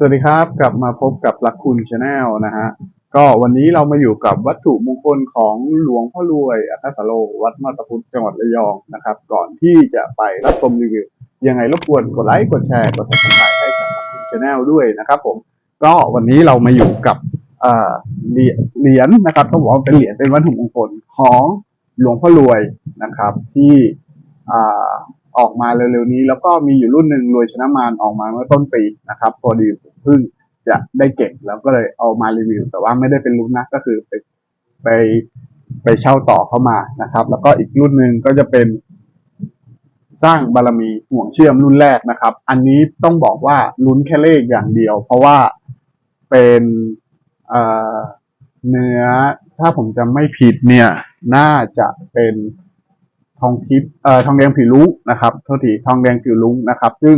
สวัสดีครับ กลับมาพบกับลักคุณชาแนลนะฮะก็วันนี้เรามาอยู่กับวัตถุมงคลของหลวงพ่อรวยอัคตโล วัดมาตพุทธจังหวัดระยองนะครับ ก่อนที่จะไปรับชมรีวิว ยังไงรบกวนกดไลค์กดแชร์กดติดตามให้กับลักคุณชาแนลด้วยนะครับผมก็วันนี้เรามาอยู่กับเหรียญเหรียญนะครับต้องบอกว่าเป็นเหรียญเป็นวัตถุมงคลของหลวงพ่อรวยนะครับ ที่ ออกมาเร็วๆนี้ แล้วก็มีอยู่รุ่นหนึ่งรวยชนะมารออกมาเมื่อต้นปีนะครับพอดีผมเพิ่งจะได้เก็บแล้วก็เลยเอามารีวิว แต่ว่าไม่ได้เป็นรุ่นนะก็คือไปไปไปเช่าต่อเข้ามานะครับ แล้วก็อีกรุ่นหนึ่งก็จะเป็นสร้างบารมีห่วงเชื่อมรุ่นแรกนะครับ อันนี้ต้องบอกว่าลุ้นแค่เลขอย่างเดียว เพราะว่าเป็นเอ่อเนื้อถ้าผมจำไม่ผิดเนี่ย น่าจะเป็น ทองทิพย์เอ่อทองแดงผิวลุ้งนะครับโทษทีทองแดงผิวลุ้งนะครับ ซึ่ง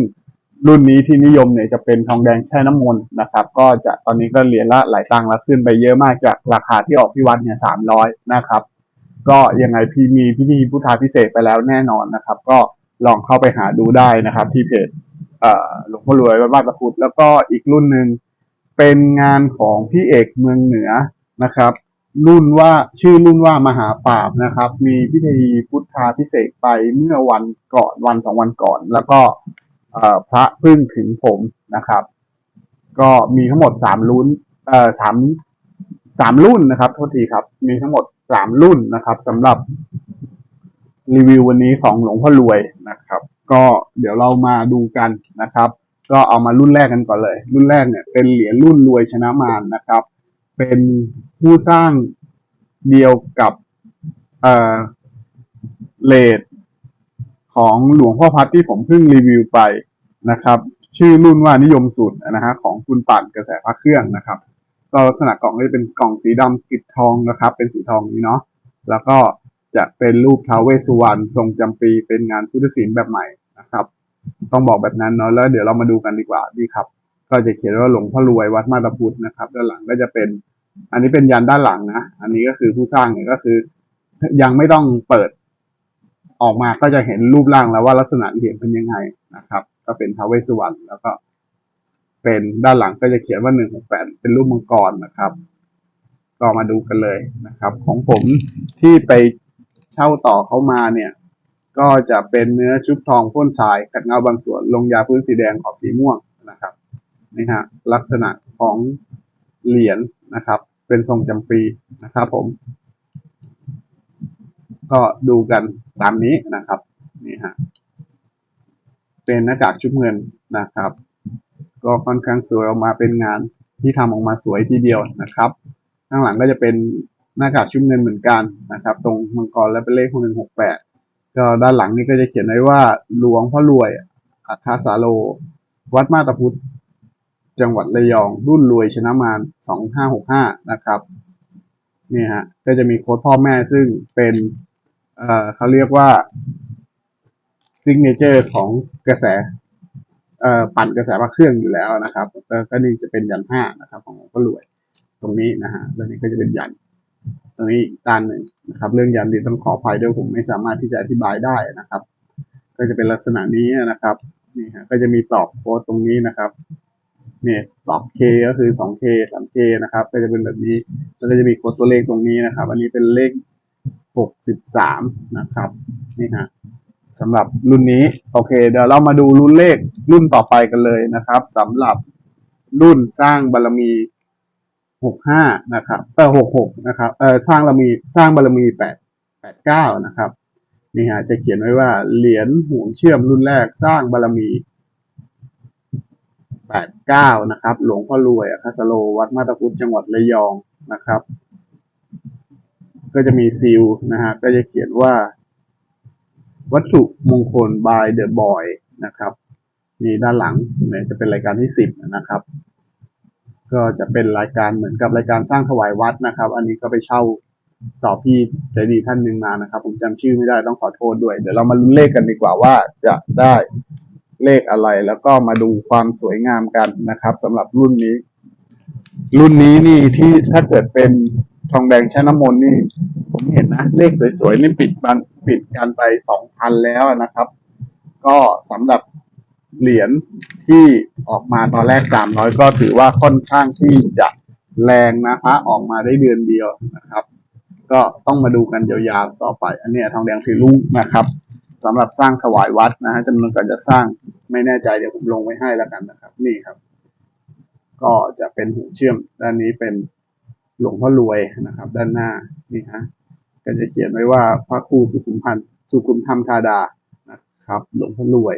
รุ่นนี้ที่นิยมเนี่ยจะเป็นทองแดงแช่น้ำมนต์นะครับ ก็จะตอนนี้ก็เหรียญละหลายตังค์แล้วขึ้นไปเยอะมากจากราคาที่ออกที่วัดเนี่ยสามร้อยนะครับ ก็ยังไงพี่มีพิธีพุทธาพิเศษไปแล้วแน่นอนนะครับ ก็ลองเข้าไปหาดูได้นะครับ ที่เพจเอ่อหลวงพ่อรวยวัดบ้านตะพุธแล้วก็อีกรุ่นหนึ่งเป็นงานของพี่เอกเมืองเหนือนะครับ รุ่นว่าชื่อรุ่นว่ามหาปราบนะครับ มีพิธีพุทธาพิเศษไปเมื่อวันก่อนวันสองวันก่อน แล้วก็พระพึ่งถึงผมนะครับ ก็มีทั้งหมดสามรุ่นเอ่อสามสามรุ่นนะครับโทษทีครับ มีทั้งหมดสามรุ่นนะครับสำหรับรีวิววันนี้ของหลวงพ่อรวยนะครับ ก็เดี๋ยวเรามาดูกันนะครับ ก็เอามารุ่นแรกกันก่อนเลย รุ่นแรกเนี่ยเป็นเหรียญรุ่นรวยชนะมารนะครับ เป็นผู้สร้างเดียวกับเอ่อเลดของหลวงพ่อพัดที่ผมเพิ่งรีวิวไปนะครับ ชื่อรุ่นว่านิยมสุดนะฮะของคุณป่านกระแสพระเครื่องนะครับก็ลักษณะกล่องก็จะเป็นกล่องสีดำกิดทองนะครับ เป็นสีทองนี้เนาะแล้วก็จะเป็นรูปท้าวเวสสุวรรณทรงจำปีเป็นงานพุทธศิลป์แบบใหม่นะครับ ต้องบอกแบบนั้นเนาะแล้วเดี๋ยวเรามาดูกันดีกว่าดีครับ ก็จะเขียนว่าหลวงพ่อรวยวัดมาตาพุทธนะครับ ด้านหลังก็จะเป็น อันนี้เป็นยันด้านหลังนะ อันนี้ก็คือผู้สร้างเนี่ยก็คือ ยังไม่ต้องเปิดออกมาก็จะเห็นรูปร่างแล้วว่าลักษณะเหรียญเป็นยังไงนะครับ ก็เป็นทาวเวสสุวรรณแล้วก็เป็นด้านหลังก็จะเขียนว่าหนึ่งหกแปดเป็นรูปมังกรนะครับ ก็มาดูกันเลยนะครับ ของผมที่ไปเช่าต่อเขามาเนี่ย ก็จะเป็นเนื้อชุบทองพ่นทรายขัดเงาบางส่วนลงยาพื้นสีแดงขอบสีม่วงนะครับนี่ฮะลักษณะของเหรียญ นะครับ เป็นทรงจำปีนะครับผม ก็ดูกันตามนี้นะครับ นี่ฮะ เป็นหน้ากากชุบเงินนะครับ ก็ค่อนข้างสวยออกมาเป็นงานที่ทำออกมาสวยทีเดียวนะครับ ข้างหลังก็จะเป็นหน้ากากชุบเงินเหมือนกันนะครับ ตรงมังกรและเป็นเลขหนึ่งหกแปดก็ด้านหลังนี่ก็จะเขียนไว้ว่าหลวงพ่อรวยอัคาสาโล วัดมาตาพุทธ จังหวัดระยอง รุ่นรวยชนะมารสองห้าหกห้านะครับนี่ฮะก็จะมีโค้ดพ่อแม่ซึ่งเป็นเอ่อเขาเรียกว่าซิกเนเจอร์ของกระแสเอ่อปั่นกระแสพระเครื่องอยู่แล้วนะครับแล้วก็นี่จะเป็นยันห้านะครับของหลวงพ่อรวยตรงนี้นะฮะแล้วนี่ก็จะเป็นยันตรงนี้อีกด้านหนึ่งนะครับ เรื่องยันดีต้องขออภัยด้วยผมไม่สามารถที่จะอธิบายได้นะครับ ก็จะเป็นลักษณะนี้นะครับนี่ฮะก็จะมีตอบโค้ดตรงนี้นะครับ เนี่ยตอบ K ก็คือ 2K 3K นะครับ ก็จะเป็นแบบนี้ แล้วก็จะมีโค้ดตัวเลขตรงนี้นะครับ อันนี้เป็นเลข 63 นะครับ นี่ฮะสำหรับรุ่นนี้ โอเค เดี๋ยวเรามาดูรุ่นเลขรุ่นต่อไปกันเลยนะครับสำหรับรุ่นสร้างบารมี 65 นะครับ เออ66 นะครับ เออสร้างบารมี สร้างบารมี 8 89 นะครับ นี่ฮะ จะเขียนไว้ว่าเหรียญห่วงเชื่อมรุ่นแรกสร้างบารมี ปดเก้านะครับ หลวงพ่อรวยอคาสโล วัดมาตาพุทธจังหวัดระยองนะครับ ก็จะมีซีลนะฮะก็จะเขียนว่า วัตถุมงคล by the boy นะครับนี่ด้านหลังเนี่ยจะเป็นรายการที่สิบนะครับ ก็จะเป็นรายการเหมือนกับรายการสร้างถวายวัดนะครับ อันนี้ก็ไปเช่าต่อพี่ใจดีท่านหนึ่งมานะครับ ผมจำชื่อไม่ได้ต้องขอโทษด้วย เดี๋ยวเรามาลุ้นเลขกันดีกว่าว่าจะได้ เลขอะไร แล้วก็มาดูความสวยงามกันนะครับสำหรับรุ่นนี้ รุ่นนี้นี่ที่ถ้าเกิดเป็นทองแดงแช่น้ำมนต์นี่ ผมเห็นนะ เลขสวยๆนี่ปิดบันปิดกันไปสองพันแล้วนะครับ ก็สำหรับเหรียญที่ออกมาตอนแรกสามร้อยก็ถือว่าค่อนข้างที่จะแรงนะพระออกมาได้เดือนเดียวนะครับ ก็ต้องมาดูกันยาวๆต่อไป อันนี้ทองแดงสีลุ่งนะครับ สำหรับสร้างถวายวัดนะฮะจำนวนการจะสร้างไม่แน่ใจเดี๋ยวผมลงไว้ให้แล้วกันนะครับ นี่ครับ ก็จะเป็นหูเชื่อมด้านนี้เป็นหลวงพ่อรวยนะครับ ด้านหน้านี่ฮะก็จะเขียนไว้ว่าพระครูสุขุมพันธ์สุขุมธรรมธาดานะครับ หลวงพ่อรวย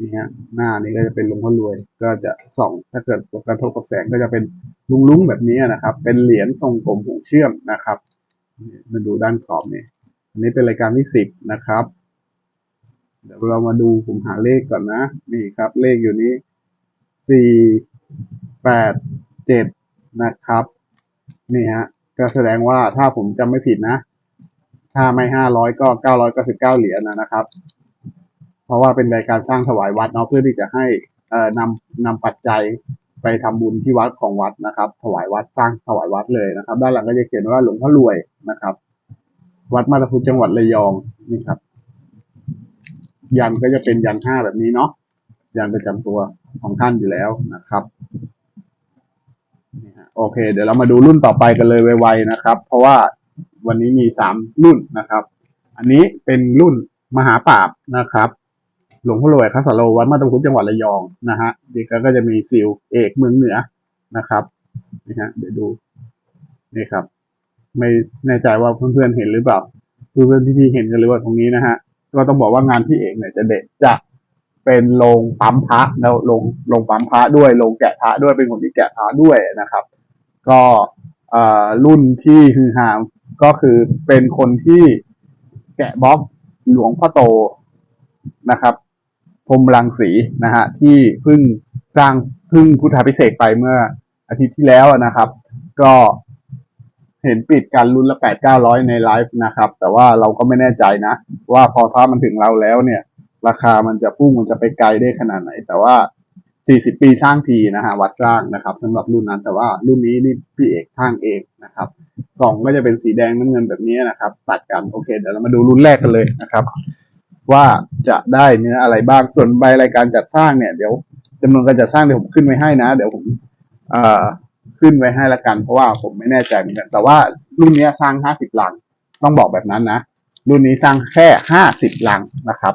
นี่ฮะหน้านี้ก็จะเป็นหลวงพ่อรวย ก็จะส่องถ้าเกิดกระทบกับแสงก็จะเป็นลุ้งๆแบบนี้นะครับ เป็นเหรียญทรงกลมหูเชื่อมนะครับมาดูด้านขอบนี่อันนี้เป็นรายการที่สิบนะครับ เดี๋ยวเรามาดูผมหาเลขก่อนนะ นี่ครับ เลขอยู่นี้สี่แปดเจ็ดนะครับ นี่ฮะ ก็แสดงว่าถ้าผมจำไม่ผิดนะ ถ้าไม่ห้าร้อยก็เก้าร้อยเก้าสิบเก้าเหรียญนะนะครับ เพราะว่าเป็นรายการสร้างถวายวัดเนาะเพื่อที่จะให้เอ่อนำนำปัจจัยไปทำบุญที่วัดของวัดนะครับ ถวายวัดสร้างถวายวัดเลยนะครับ ด้านหลังก็จะเขียนว่าหลวงพ่อรวยนะครับ วัดมาตาพุธจังหวัดระยองนี่ครับ ยันก็จะเป็นยันห้าแบบนี้เนาะยันประจำตัวของท่านอยู่แล้วนะครับโอเค เดี๋ยวเรามาดูรุ่นต่อไปกันเลยไวๆนะครับ เพราะว่าวันนี้มีสามรุ่นนะครับ อันนี้เป็นรุ่นมหาปราบนะครับ หลวงพ่อรวยคัสโลวัดมาตาพุจังหวัดระยองนะฮะเด็กก็จะมีซิลเอกเมืองเหนือนะครับนี่ฮะเดี๋ยวดูนี่ครับ ไม่แน่ใจว่าเพื่อนๆเห็นหรือเปล่าเพื่อนๆที่ๆเห็นกันหรือเปล่าตรงนี้นะฮะ ก็ต้องบอกว่างานพี่เอกเนี่ยจะเด็ดจะเป็นโรงปั๊มพระแล้วโรงโรงปั๊มพระด้วยโรงแกะพระด้วยเป็นคนที่แกะพระด้วยนะครับ ก็เอ่อรุ่นที่ฮือฮาก็คือเป็นคนที่แกะบล็อกหลวงพ่อโตนะครับพรมรังสีนะฮะที่เพิ่งสร้างเพิ่งพุทธาพิเศษไปเมื่ออาทิตย์ที่แล้วนะครับ ก็ เห็นปิดการรุ่นละแปดเก้าร้อยในไลฟ์นะครับ แต่ว่าเราก็ไม่แน่ใจนะ ว่าพอถ้ามันถึงเราแล้วเนี่ย ราคามันจะพุ่งมันจะไปไกลได้ขนาดไหน แต่ว่า40ปีสร้างทีนะฮะวัดสร้างนะครับสำหรับรุ่นนั้นแต่ว่ารุ่นนี้นี่พี่เอกสร้างเองนะครับกล่องก็จะเป็นสีแดงน้ำเงินแบบนี้นะครับ ตัดกันโอเค เดี๋ยวเรามาดูรุ่นแรกกันเลยนะครับ ว่าจะได้เนื้ออะไรบ้างส่วนใบรายการจัดสร้างเนี่ยเดี๋ยวจำนวนการจัดสร้างเดี๋ยวผมขึ้นไว้ให้นะ เดี๋ยวผมอ่อ ขึ้นไว้ให้ละกัน เพราะว่าผมไม่แน่ใจเหมือนกัน แต่ว่ารุ่นนี้สร้าง50ลัง ต้องบอกแบบนั้นนะ รุ่นนี้สร้างแค่50ลังนะครับ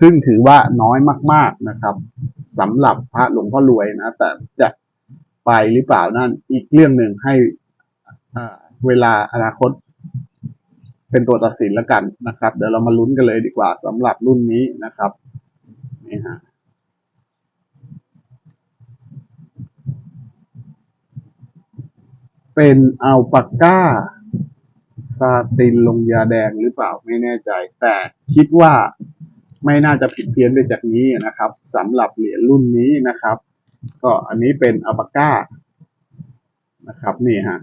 ซึ่งถือว่าน้อยมาก ๆนะครับสำหรับพระหลวงพ่อรวยนะ แต่จะไปหรือเปล่านั่นอีกเรื่องหนึ่งให้เวลาอนาคตเป็นตัวตัดสินแล้วกันนะครับ เดี๋ยวเรามาลุ้นกันเลยดีกว่าสำหรับรุ่นนี้นะครับนี่ฮะ เป็นอัลปาก้าซาตินลงยาแดงหรือเปล่าไม่แน่ใจ แต่คิดว่าไม่น่าจะผิดเพี้ยนไปจากนี้นะครับสำหรับเหรียญรุ่นนี้นะครับ ก็อันนี้เป็นอัลปาก้านะครับ นี่ฮะ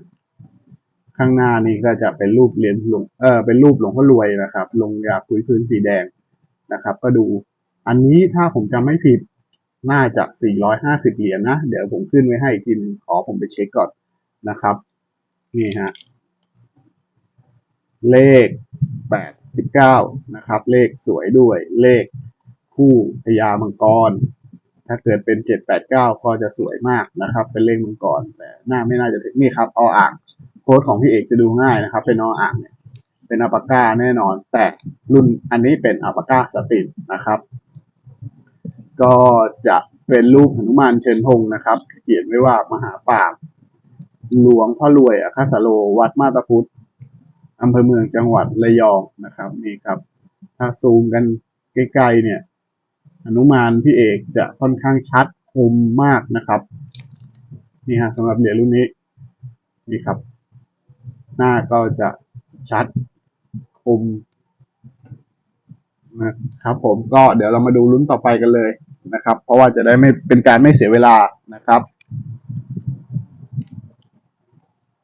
ข้างหน้านี่ก็จะเป็นรูปเหรียญหลวงเออเป็นรูปหลวงพ่อรวยนะครับ ลงยาคุยพื้นสีแดงนะครับ ก็ดู อันนี้ถ้าผมจำไม่ผิดน่าจะ 450 เหรียญนะ เดี๋ยวผมขึ้นไว้ให้อีกทีนึงขอผมไปเช็คก่อนนะครับ นี่ฮะ เลขแปดสิบเก้านะครับ เลขสวยด้วย เลขคู่พญามังกร ถ้าเกิดเป็นเจ็ดแปดเก้าก็จะสวยมากนะครับ เป็นเลขมังกร แต่หน้าไม่น่าจะถึงนี่ครับออ่างโค้ดของพี่เอกจะดูง่ายนะครับ เป็นออ่างเนี่ย เป็นอัปาก้าแน่นอน แต่รุ่นอันนี้เป็นอัปาก้าสปินนะครับ ก็จะเป็นรูปหนุมานเชิญธงนะครับ เขียนไว้ว่ามหาปราบ หลวงพ่อรวยอคาสโล วัดมาตาพุทธอำเภอเมืองจังหวัดระยองนะครับนี่ครับ ถ้าซูมกันใกลๆเนี่ยอนุมานพี่เอกจะค่อนข้างชัดคมมากนะครับ นี่ฮะสำหรับเหรียญรุ่นนี้นี่ครับ หน้าก็จะชัดคมนะครับผมก็เดี๋ยวเรามาดูลุ้นต่อไปกันเลยนะครับ เพราะว่าจะได้ไม่เป็นการไม่เสียเวลานะครับ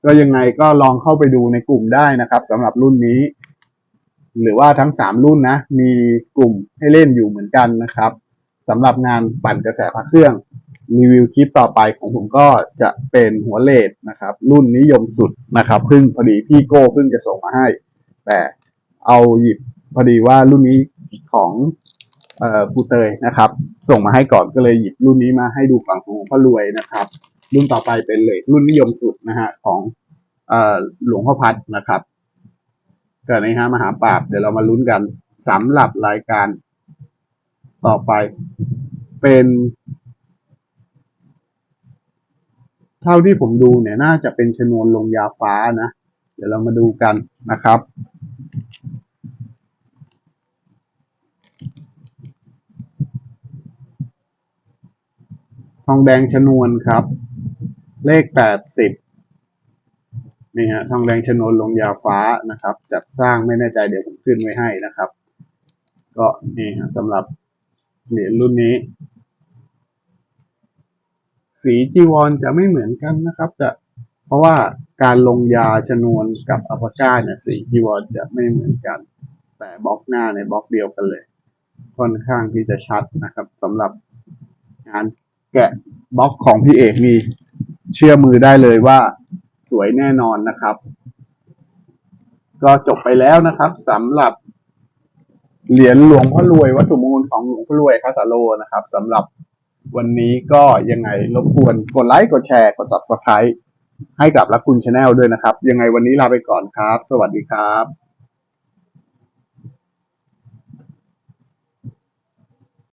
ก็ยังไงก็ลองเข้าไปดูในกลุ่มได้นะครับสำหรับรุ่นนี้ หรือว่าทั้งสามรุ่นนะ มีกลุ่มให้เล่นอยู่เหมือนกันนะครับสำหรับงานปั่นกระแสพระเครื่องรีวิวคลิปต่อไปของผมก็จะเป็นหัวเลดนะครับ รุ่นนิยมสุดนะครับเพิ่งพอดีพี่โก้เพิ่งจะส่งมาให้ แต่เอาหยิบพอดีว่ารุ่นนี้ของเอ่อครูเตยนะครับ ส่งมาให้ก่อนก็เลยหยิบรุ่นนี้มาให้ดูฝั่งของหลวงพ่อรวยนะครับ รุ่นต่อไปเป็นเล็กรุ่นนิยมสุดนะฮะของอหลวงพ่อพัดนะครับเกิดในฮะมหาปราบเดี๋ยวเรามาลุ้นกันสำหรับรายการต่อไปเป็น เท่าที่ผมดูเนี่ยน่าจะเป็นชนวนลงยาฟ้านะ เดี๋ยวเรามาดูกันนะครับทองแดงชนวนครับ เลขแปดสิบนี่ฮะทองแดงชนวนลงยาฟ้านะครับ จัดสร้างไม่แน่ใจเดี๋ยวผมขึ้นไว้ให้นะครับ ก็นี่ฮะสำหรับเหรียญรุ่นนี้ สีจีวรจะไม่เหมือนกันนะครับจะเพราะว่าการลงยาชนวนกับอัลปก้าเนี่ยสีจีวรจะไม่เหมือนกัน แต่บล็อกหน้าในบล็อกเดียวกันเลย ค่อนข้างที่จะชัดนะครับสำหรับงานแกะบล็อกของพี่เอกนี่ เชื่อมือได้เลยว่าสวยแน่นอนนะครับ ก็จบไปแล้วนะครับสำหรับเหรียญหลวงพ่อรวยวัตถุมงคลของหลวงพ่อรวยคาสาโลนะครับสำหรับวันนี้ก็ยังไงรบกวนกดไลค์กดแชร์กด subscribe ให้กับรักคุณชาแนลด้วยนะครับ ยังไงวันนี้ลาไปก่อนครับ สวัสดีครับ